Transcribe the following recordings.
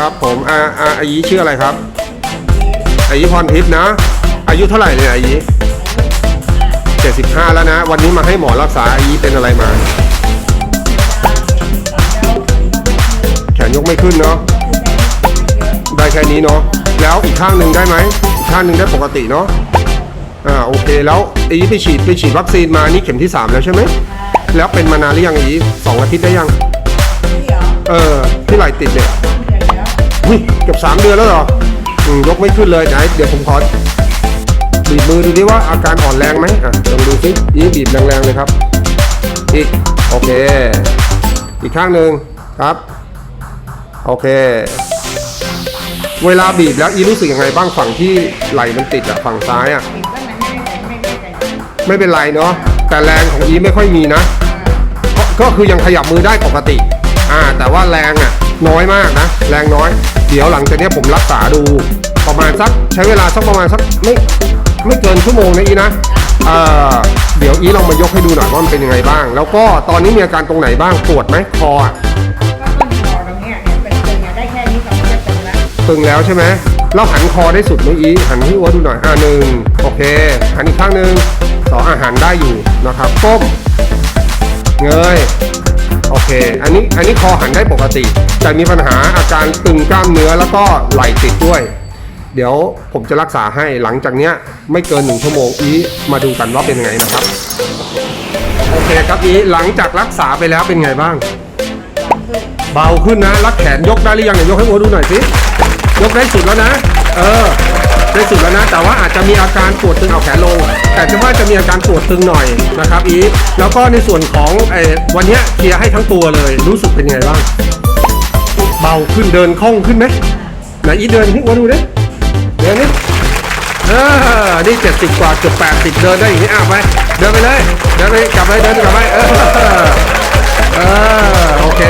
ครับผมอาอาอายีชื่ออะไรครับอายีพรทิพย์นะ อายุเท่าไหร่เนี่ยอายีเจ็ดสิบห้าแล้วนะ วันนี้มาให้หมอรักษาอายีเป็นอะไรมา แขนยกไม่ขึ้นเนาะได้แค่นี้เนาะแล้วอีกข้างหนึ่งได้ไหมอีกข้างหนึ่งได้ปกติเนาะอ่าโอเคแล้วอายีไปฉีดไปฉีดวัคซีนมานี่เข็มที่สามแล้วใช่ไหมแล้วเป็นมานานหรือยังอายีสองอาทิตย์ได้ยัง เออที่ไหลติดเนี่ย เกือบสามเดือนแล้วเหรออืมยกไม่ขึ้นเลยไหนเดี๋ยวผมขอบีบมือดูดิว่าอาการอ่อนแรงไหมอะลองดูสิยี่บีบแรงๆเลยครับ อีกโอเค อีกข้างหนึ่งครับ โอเค เวลาบีบแล้วอีรู้สึกยังไงบ้างฝั่งที่ไหลมันติดอะฝั่งซ้ายอะไม่เป็นไรเนาะแต่แรงของอีไม่ค่อยมีนะก็ก็คือยังขยับมือได้ปกติ อ่า แต่ว่าแรงอะ น้อยมากนะ แรงน้อย เดี๋ยวหลังจากเนี้ยผมรักษาดูประมาณสักใช้เวลาสักประมาณสักไม่ไม่เกินชั่วโมงนะอีนะเอ่อเดี๋ยวอีลองมายกให้ดูหน่อยว่ามันเป็นยังไงบ้าง แล้วก็ตอนนี้มีอาการตรงไหนบ้างปวดไหมคออะก็ต้นคอตรงเนี้ยเนี่ยเป็นตึงอะได้แค่นี้ก็ไม่ได้ตึงแล้วตึงแล้วใช่ไหมแล้วหันคอได้สุดไหมอีหันให้อ้วนดูหน่อยอ่าหนึ่งโอเคหันอีกข้างหนึ่งสองอาหารได้อยู่นะครับก้มเงยโอเค อันนี้อันนี้คอหันได้ปกติ แต่มีปัญหาอาการตึงกล้ามเนื้อแล้วก็ไหลติดด้วย เดี๋ยวผมจะรักษาให้หลังจากเนี้ยไม่เกินหนึ่งชั่วโมงอีมาดูกันว่าเป็นยังไงนะครับ โอเคครับอีหลังจากรักษาไปแล้วเป็นไงบ้าง เบาขึ้นนะรักแขนยกได้หรือยังเนี่ยยกให้โมดูหน่อยสิยกได้สุดแล้วนะ เออได้สุดแล้วนะ แต่ว่าอาจจะมีอาการปวดตึงเอาแขนลง แต่จะว่าจะมีอาการปวดตึงหน่อยนะครับอีแล้วก็ในส่วนของไอ้วันเนี้ยเคลียร์ให้ทั้งตัวเลยรู้สึกเป็นยังไงบ้าง เบาขึ้นเดินคล่องขึ้นไหมไหนอีเดินให้วัวดูดิเดินนี่เออนี่เจ็ดสิบกว่าเกือบแปดสิบเดินได้อย่างนี้อ้าวไปเดินไปเลยเดินไปกลับไปเดินกลับไปเออเออโอเค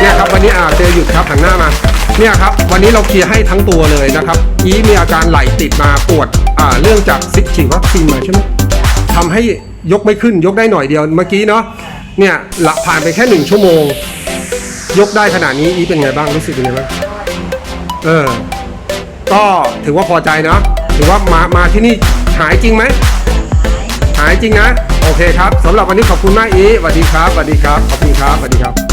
เนี่ยครับวันนี้อ่าเจอหยุดครับหันหน้ามาเนี่ยครับวันนี้เราเคลียร์ให้ทั้งตัวเลยนะครับอีมีอาการไหลติดมาปวดอ่าเรื่องจากซิกฉีดวัคซีนมาใช่ไหมทำให้ยกไม่ขึ้นยกได้หน่อยเดียวเมื่อกี้เนาะเนี่ยหลักผ่านไปแค่หนึ่งชั่วโมง ยกได้ขนาดนี้อีเป็นไงบ้างรู้สึกเป็นไงบ้างเออ ก็ถือว่าพอใจเนาะถือว่ามามาที่นี่หายจริงไหมหายจริงนะ โอเคครับสำหรับวันนี้ขอบคุณมากอีสวัสดีครับสวัสดีครับขอบคุณครับสวัสดีครับ